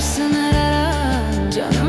Sınır aran canım.